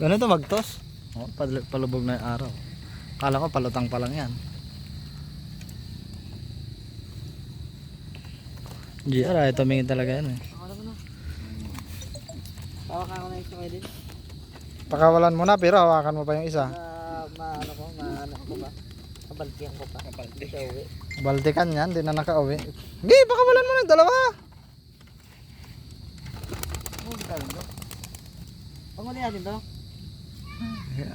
Ganito magtos. Oh, pal- palubog na yung araw. Kala ko palutang pa lang yan. GR ay tumingin talaga yan eh. Na. Tawag ako na din. Pakawalan mo na pero hawakan mo pa yung isa. Ah, maano ko, maano ko ba? Kabaltihan ko pa. Kabalti. Sa uwi. Baltikan yan, di na nakauwi. Hindi, pakawalan mo na yung dalawa. Oh, gawin to. Panguli natin to.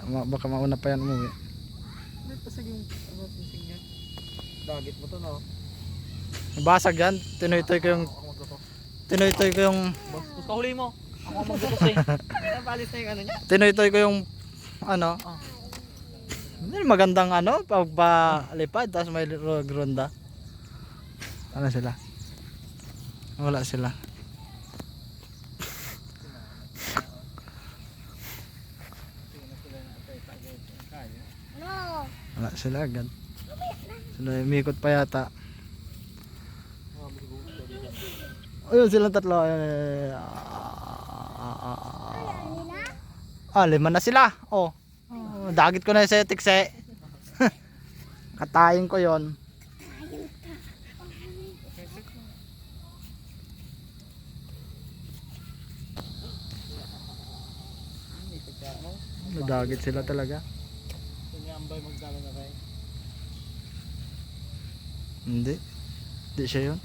Ma- baka mauna pa yan umuwi. May pasag yung ano, pinsing niya. Dagit mo to, no? Basag yan, tinuytoy ko yung Ako magluto. ko yung gusto huli mo. Ako ang magluto sa'yo. Napalis na yung ano niya. tinuytoy ko yung ano. Hindi, magandang ano, pagpalipad tapos may ro- ronda. Ano sila? Wala sila. Wala sila agad. Sila umikot pa yata. Ayun silang tatlo. Ah, lima na sila. Oh. Oh, dagit ko na yung setik se. Katayin ko yon. Ano? Nadagit sila talaga. Kunyambay magdala na kayo. Hindi. Hindi siya yun.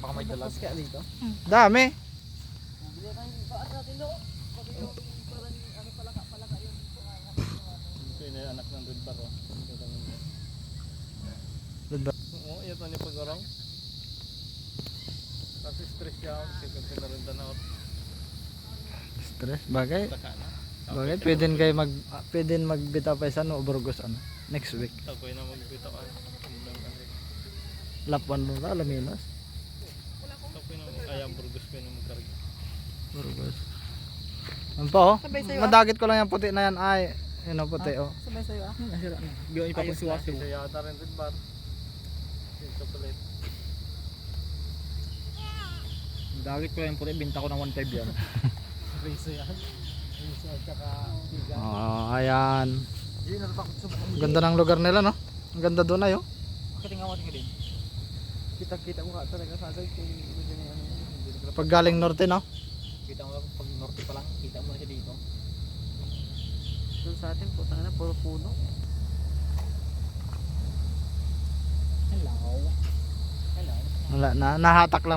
Baka may dalag. kaya dito? Dami. Bili tayo yung paan natin do. Pati yung parang ano palaka palaka yun. Ito yung anak ng Red Bar. oh. Ito yung- Red Bar. Oo, ito ni pagorong. Kasi stress siya ako kasi kung pinarinda na ako. Stress. Bagay. Taka na. Bagay. Pwede kayo mag, ah, pwede magbitaw pa isa no, Burgos ano. Next week. Ako na magbitaw ka. Lapan mo na, Alaminos. Ako na ayam burgos ko na magkarga. Burgos. Ano pa oh? Sa'yo, ah. Madagit ko lang yung puti na yan. Ay, yun ang puti oh. Sabay sa'yo ah. Nasira na. Yung ipapasuwasi. Isa yata rin Red Bar. Yung chocolate. Dagit ko yung puti, binta ko ng 1.5 yan. Riso yan. Oh, ayan. Ganda ng lugar nila no. Ang ganda doon ayo. Katinga mo din. Kita-kita mo nga talaga sa asay kung ano ano. Pag galing norte no. Kita mo pag norte pa lang, kita mo na siya dito. Doon sa atin, putang na, puro puno. Hello. Hello. Wala na, nahatak lang